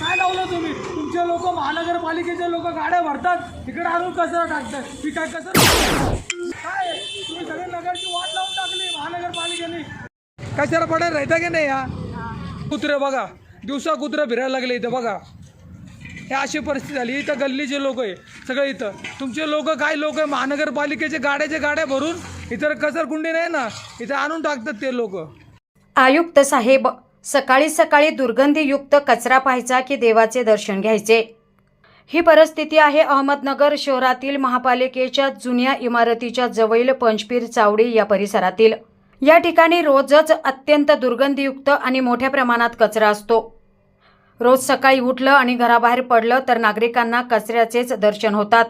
काय लावलं तुम्ही? तुमचे लोक महानगरपालिकेचे लोक गाड्या भरतात. तिकडे आणून कचरा टाकतात? ती काय कसं काय? तुम्ही सगळे नगरची वाट लावून टाकली महानगरपालिकेने. कचरा पडायला राहता की नाही या? कुत्रे बघा. दिवसा कुत्रे फिरायला लागले इथं बघा. हे अशी परिस्थिती झाली. इथं गल्लीचे लोक आहे. सगळे इथं. तुमचे लोक काय लोक आहे? महानगरपालिकेचे गाड्याचे गाड्या भरून इतर कचरकुंडी नाही ना? इथं आणून टाकतात ते लोक. आयुक्त साहेब सकाळी सकाळी दुर्गंधीयुक्त कचरा पाहायचा की देवाचे दर्शन घ्यायचे? ही परिस्थिती आहे अहमदनगर शहरातील महापालिकेच्या जुन्या इमारतीच्या जवळील पंचपीर चावडी या परिसरातील. या ठिकाणी रोजच अत्यंत दुर्गंधीयुक्त आणि मोठ्या प्रमाणात कचरा असतो. रोज सकाळी उठलं आणि घराबाहेर पडलं तर नागरिकांना कचऱ्याचेच दर्शन होतात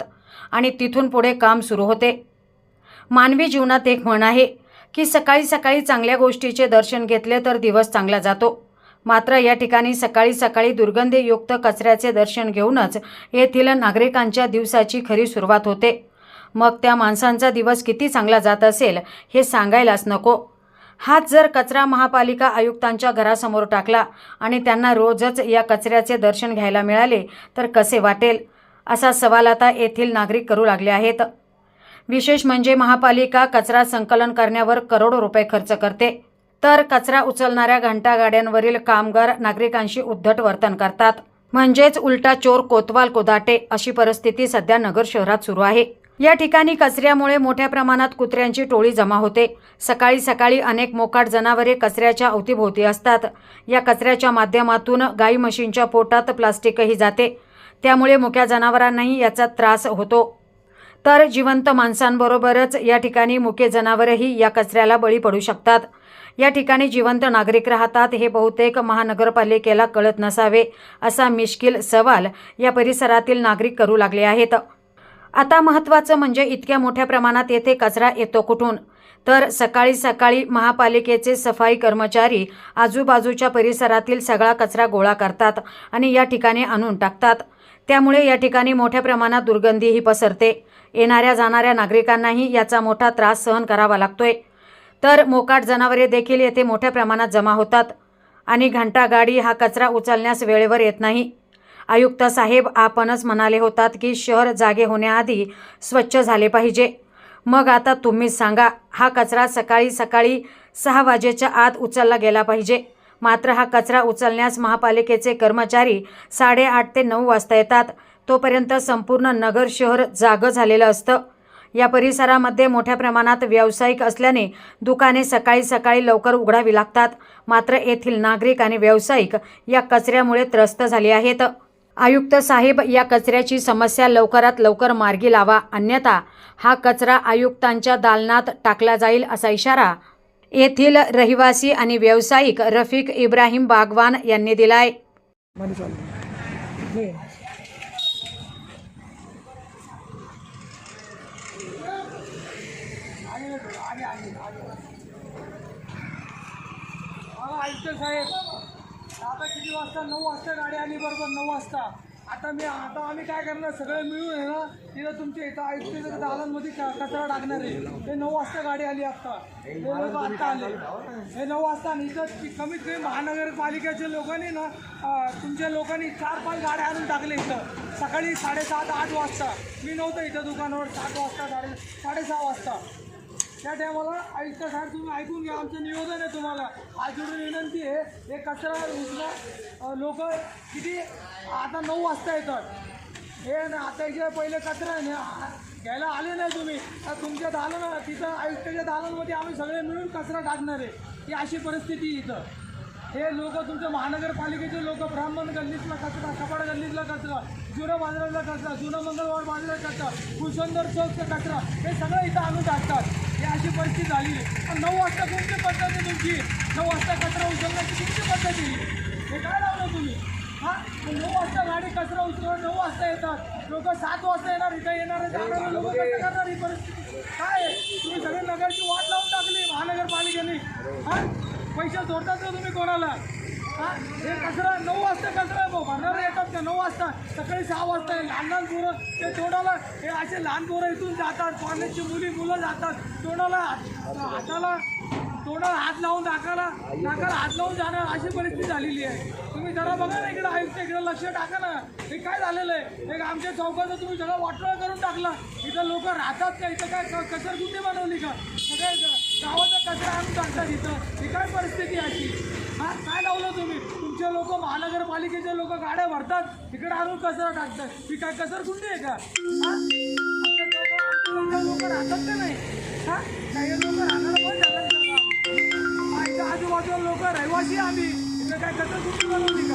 आणि तिथून पुढे काम सुरू होते. मानवी जीवनात एक म्हण आहे की सकाळी सकाळी चांगल्या गोष्टीचे दर्शन घेतले तर दिवस चांगला जातो. मात्र या ठिकाणी सकाळी सकाळी दुर्गंधीयुक्त कचऱ्याचे दर्शन घेऊनच येथील नागरिकांच्या दिवसाची खरी सुरुवात होते. मग त्या माणसांचा दिवस किती चांगला जात असेल हे सांगायलाच नको. हाच जर कचरा महापालिका आयुक्तांच्या घरासमोर टाकला आणि त्यांना रोजच या कचऱ्याचे दर्शन घ्यायला मिळाले तर कसे वाटेल? असा सवाल आता येथील नागरिक करू लागले आहेत. विशेष म्हणजे महापालिका कचरा संकलन करण्यावर करोडो रुपये खर्च करते. तर कचरा उचलणाऱ्या घंटागाड्यांवरील कामगार नागरिकांशी उद्धट वर्तन करतात. म्हणजेच उलटा चोर कोतवाल कोदाटे अशी परिस्थिती सध्या नगर शहरात सुरू आहे. या ठिकाणी कचऱ्यामुळे मोठ्या प्रमाणात कुत्र्यांची टोळी जमा होते. सकाळी सकाळी अनेक मोकाट जनावरे कचऱ्याच्या अवतीभोवती असतात. या कचऱ्याच्या माध्यमातून गाई म्हशींच्या पोटात प्लास्टिकही जाते. त्यामुळे मुक्या जनावरांनाही याचा त्रास होतो. तर जिवंत माणसांबरोबरच या ठिकाणी मुके जनावरही या कचऱ्याला बळी पडू शकतात. या ठिकाणी जिवंत नागरिक राहतात हे बहुतेक महानगरपालिकेला कळत नसावे असा मिश्किल सवाल या परिसरातील नागरिक करू लागले आहेत. आता महत्त्वाचं म्हणजे इतक्या मोठ्या प्रमाणात येथे कचरा येतो कुठून? तर सकाळी सकाळी महापालिकेचे सफाई कर्मचारी आजूबाजूच्या परिसरातील सगळा कचरा गोळा करतात आणि या ठिकाणी आणून टाकतात. त्यामुळे या ठिकाणी मोठ्या प्रमाणात दुर्गंधीही पसरते. येणाऱ्या जाणाऱ्या नागरिकांनाही याचा मोठा त्रास सहन करावा लागतोय. तर मोकाट जनावरे देखील येथे मोठ्या प्रमाणात जमा होतात. आणि घंटागाडी हा कचरा उचलण्यास वेळेवर येत नाही. आयुक्त साहेब आपणच म्हणाले होतात की शहर जागे होण्याआधी स्वच्छ झाले पाहिजे. मग आता तुम्हीच सांगा हा कचरा सकाळी सकाळी सहा वाजेच्या आत उचलला गेला पाहिजे. मात्र हा कचरा उचलण्यास महापालिकेचे कर्मचारी साडेआठ ते नऊ वाजता येतात. तोपर्यंत संपूर्ण नगर शहर जागं झालेलं असतं. या परिसरामध्ये मोठ्या प्रमाणात व्यावसायिक असल्याने दुकाने सकाळी सकाळी लवकर उघडावी लागतात. मात्र येथील नागरिक आणि व्यावसायिक या कचऱ्यामुळे त्रस्त झाले आहेत. आयुक्त साहेब या कचऱ्याची समस्या लवकरात लवकर मार्गी लावा. अन्यथा हा कचरा आयुक्तांच्या दालनात टाकला जाईल असा इशारा येथील रहिवासी आणि व्यावसायिक रफिक इब्राहिम बागवान यांनी दिलाय. आयुक्त साहेब. आता किती वाजता? नऊ वाजता गाडी आली बरोबर नऊ वाजता. आता मी आता आम्ही काय करणार? सगळे मिळून आहे ना तिथं तुमच्या इथं आयुक्ताच्या दालांमध्ये कचरा टाकणार आहे. हे नऊ वाजता गाडी आली आता. हे लोक आता आले. हे नऊ वाजता आणि इथं ती- कमीत कमी महानगरपालिकेच्या लोकांनी ना तुमच्या लोकांनी चार पाच गाड्या आणून टाकले इथं. सकाळी साडेसात आठ वाजता. मी नव्हतं इथं दुकानावर. सात वाजता साडे साडेसहा वाजता. त्या टायमाला आयुक्त साहेब तुम्ही ऐकून घ्या आमचं निवेदन आहे तुम्हाला. आजून विनंती आहे हे कचरा उचला लोक किती आता नऊ वाजता येतात. हे ना आता इथे पहिले कचरा आहे ना घ्यायला आले नाही तुम्ही. तर तुमच्या दालन तिथं आयुक्ताच्या दालनमध्ये आम्ही सगळे मिळून कचरा टाकणार आहे. ही अशी परिस्थिती इथं. हे लोक तुमच्या महानगरपालिकेचे लोक ब्राह्मण गल्लीतला कचरा कपाड गल्लीतला कचरा जुनं बाजारातला कचरा जुनं मंगळवार बाजारात कचरा कुशंदर चौकचा कचरा हे सगळं इथं आणून टाकतात हे अशी परिस्थिती झाली. पण नऊ वाजता कोणती पद्धत आहे तुमची नऊ वाजता कचरा उचलण्याची कोणती पद्धत आहे? हे काय लावलं तुम्ही? हां? नऊ वाजता गाडी कचरा उचलून नऊ वाजता येतात. लोक सात वाजता येणार इथं येणार जाणारे लोक कसं करणार ही परिस्थिती? काय आहे? तुम्ही सगळे नगरची वाट लावून टाकली महानगरपालिकेने. हां? पैसे जोडतात तुम्ही कोणाला? हे कचरा नऊ वाजता कचरा आहे भरणारे येतात का? नऊ वाजता. सकाळी सहा वाजता लहान लहान पोरं ते तोंडाला हे असे लहान पोरं इथून जातात. कॉलेजची मुली मुलं जातात. तोंडाला हाताला तोंडाला हात लावून नाकाला नाकाला हात लावून जाणार अशी परिस्थिती झालेली आहे. तुम्ही जरा बघा ना इकडं आयुक्त इकडं लक्ष टाका ना. हे काय झालेलं आहे? एक आमच्या चौकाचं तुम्ही सगळं वाटोळा करून टाकला. इथं लोक राहतात का? इथं काय क- कुठे बनवली का? सगळ्या गावाचा कचरा आणून टाकतात इथं. ही काय परिस्थिती आहे? अशी हा काय लावलं तुम्ही? तुमचे लोक महानगरपालिकेचे लोक गाड्या भरतात. इकडे आणून कचरा टाकतात. ही काय कचरकुंडी आहे का? लोक राहतात का नाही? हा? काही लोक राहणार पण झालं आजूबाजूला लोक रहिवासी आम्ही. इथं काय कचरकुंडी बनवली का?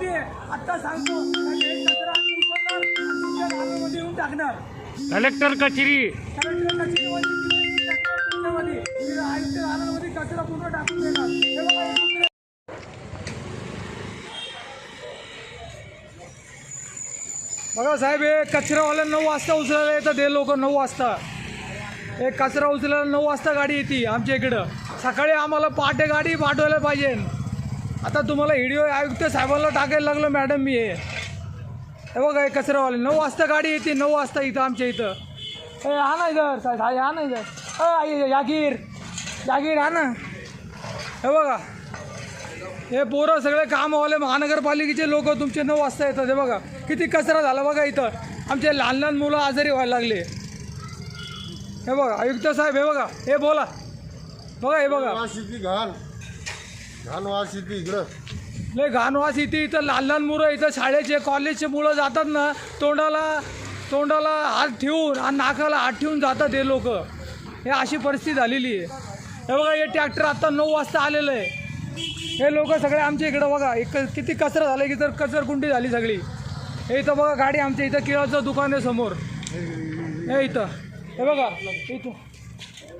ते हात. आत्ता सांगतो कचरा आम्ही उचलणार. आणि तुमच्या नाल्यामध्ये येऊन टाकणार. कलेक्टर कचेरी. कलेक्टर कचेरीमध्ये कचरा पूर्ण टाकून देणार बघा, साहेब हे कचरावाल्या नऊ वाजता उचलायला येतं हे लोक नऊ वाजता. हे कचरा उचलायला नऊ वाजता गाडी येते आमच्या इकडं. सकाळी आम्हाला पहाटे गाडी पाठवायला पाहिजे. आता तुम्हाला व्हिडिओ आयुक्त साहेबांना टाकायला लागलो मॅडम मी हे. हे बघा हे कचरावाले नऊ वाजता गाडी येते नऊ वाजता इथं आमच्या इथं. ए हा नाही इधर साहेब हा नाही ना इधर अ, आई, जागीर जागीर हा ना. हे बघा. हे पोरं सगळे कामवाले महानगरपालिकेचे लोक तुमचे नऊ वाजता येतात. हे बघा. किती कचरा झाला बघा इथं. आमचे लहान लहान मुलं आजारी व्हायला लागले. हे बघा. आयुक्त साहेब हे बघा. हे बोला. बघा हे बघा. येते घाण. घाण वास येते इकडं. लय घाणवास इथे. इथं लहान लहान मुलं इथं शाळेचे कॉलेजचे मुलं जातात ना तोंडाला तोंडाला हात ठेवून आणि नाकाला हात ठेवून जातात हे लोक. हे अशी परिस्थिती झालेली आहे. हे बघा हे ट्रॅक्टर आत्ता नऊ वाजता आलेलं आहे. हे लोक सगळे आमच्या इकडं बघा एक किती कचरा झालं की तर कचरकुंडी झाली सगळी. हे इथं बघा गाडी आमच्या इथं किराचं दुकान आहे समोर. हे इथं. हे बघा इथं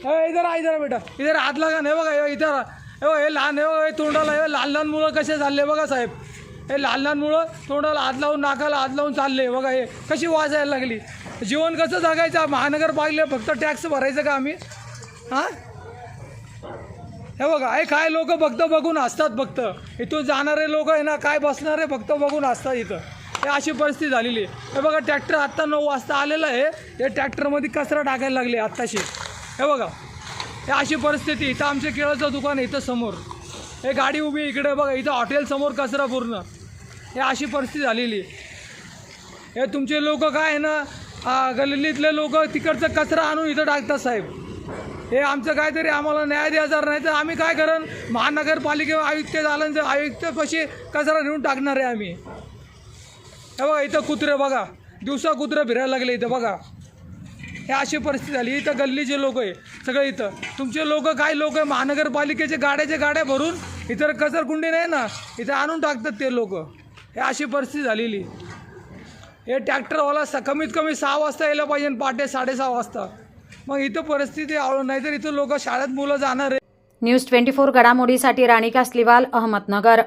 हे इधर आ इधर बेटा. इधर हात लागा ना बघा हे इधर हे बघा हे लहान हे बघा हे तोंडाला हे लहान लहान मुलं कसे चालले बघा साहेब. हे लहान लहान मुलं तोंडाला हात लावून नाकाला हात लावून चालले. बघा हे कशी वाजायला लागली. जीवन कसं जगायचं? महानगरपालिका फक्त टॅक्स भरायचं का आम्ही? हां? हे बघा हे काय लोक फक्त बघून असतात फक्त. इथून जाणारे लोक आहे ना काय बसणारे फक्त बघून असतात इथं. हे अशी परिस्थिती झालेली आहे. हे बघा ट्रॅक्टर आत्ता नऊ वाजता आलेलं आहे. हे ट्रॅक्टरमध्ये कचरा टाकायला लागले आत्ताशी. हे बघा हे अशी परिस्थिती इथं आमच्या केळाचं दुकान आहे इथं समोर. हे गाडी उभी इकडे बघा इथं हॉटेलसमोर कचरा पूर्ण. हे अशी परिस्थिती झालेली आहे. हे तुमचे लोक काय आहे ना गल्लीतले लोक तिकडचं कचरा आणून इथं टाकतात साहेब. हे आमचं काहीतरी आम्हाला न्याय द्यायचा नाही तर आम्ही काय करण? महानगरपालिकेवर आयुक्त झालं तर आयुक्तपाशी कचरा नेऊन टाकणार आहे आम्ही? हे बघा इथं कुत्रे बघा. दिवसा कुत्रे फिरायला लागले इथं बघा. हे अशी परिस्थिती झाली. इथं गल्लीचे लोक आहे सगळे इथं. तुमचे लोक काय लोक आहे? महानगरपालिकेचे गाड्याचे गाड्या भरून इतर कचरकुंडी नाही ना इथं आणून टाकतात ते लोक. हे अशी परिस्थिती झालेली. हे ट्रॅक्टरवाला स कमीत कमी सहा वाजता यायला पाहिजे पहाटे साडेसहा वाजता. मग इथं परिस्थिती आवड नाही तर इथं लोक शाळेत मुलं जाणार आहे न्यूज ट्वेंटी फोर घडामोडीसाठी राणी कासलीवाल अहमदनगर.